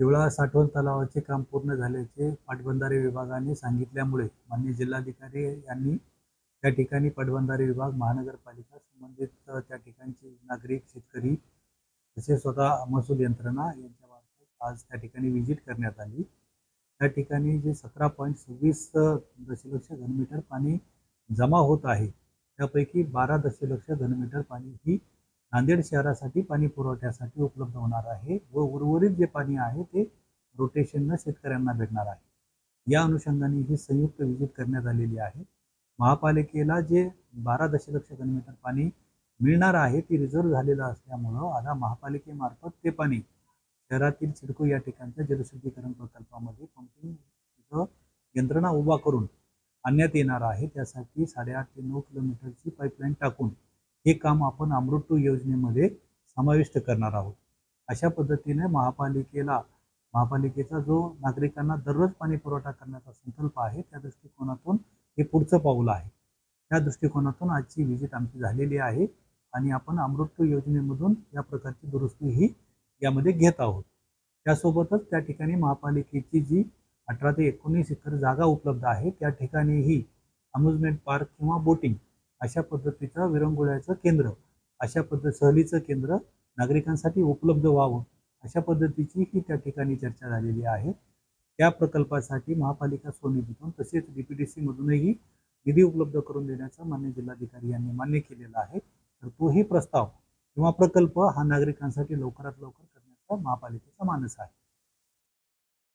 देवळा साठवण तलावाचे काम पूर्ण झाल्याचे पाटबंधारे विभागाने सांगितल्यामुळे माननीय जिल्हाधिकारी यांनी त्या ठिकाणी पाटबंधारे विभाग महानगरपालिका संबंधित त्या ठिकाणचे नागरिक शेतकरी तसेच स्वतः महसूल यंत्रणा यांच्यामार्फत आज त्या ठिकाणी व्हिजिट करण्यात आली. त्या ठिकाणी जे सतरा पॉईंट सव्वीस दशलक्ष घनमीटर पाणी जमा होत आहे त्यापैकी बारा दशलक्ष घनमीटर पाणी ही नांदेड शहरासाठी पाणी पुरवठ्यासाठी उपलब्ध होणार आहे व उर्वरित जे पाणी आहे ते रोटेशननं शेतकऱ्यांना भेटणार आहे. या अनुषंगाने ही संयुक्त विजित करण्यात आलेली आहे. महापालिकेला जे बारा दशलक्ष घनमीटर पाणी मिळणार आहे ती रिझर्व्ह झालेलं असल्यामुळं आता महापालिकेमार्फत ते पाणी शहरातील सिडको या ठिकाणच्या जलशुद्धीकरण प्रकल्पामध्ये पंपिंग यंत्रणा उभा करून आणण्यात येणार आहे. त्यासाठी साडेआठ ते नऊ किलोमीटरची पाईपलाईन टाकून हे काम आपण अमृत टू योजनेमध्ये समाविष्ट करणार आहोत. अशा पद्धतीने महापालिकेला महापालिकेचा जो नागरिकांना दररोज पाणी पुरवठा करण्याचा संकल्प आहे त्या दृष्टिकोनातून हे पुढचं पाऊल आहे. त्या दृष्टिकोनातून आजची व्हिजिट आमची झालेली आहे आणि आपण अमृत टू योजनेमधून या प्रकारची दुरुस्ती ही यामध्ये घेत आहोत. त्यासोबतच त्या ठिकाणी महापालिकेची जी अठरा ते एकोणीस एकर जागा उपलब्ध आहे त्या ठिकाणीही अम्युजमेंट पार्क किंवा बोटिंग अशा पद्धतीचं विरंगुळ्याचं केंद्र अशा पद्धत सहलीचं केंद्र नागरिकांसाठी उपलब्ध व्हावं अशा पद्धतीची ही त्या ठिकाणी चर्चा झालेली आहे. त्या प्रकल्पासाठी महापालिका स्वनिधीतून तसेच डी पी डी सीमधूनही निधी उपलब्ध करून देण्याचं मान्य जिल्हाधिकारी यांनी मान्य केलेला आहे. तर तोही प्रस्ताव किंवा प्रकल्प हा नागरिकांसाठी लवकरात लवकर करण्याचा महापालिकेचा मानस आहे.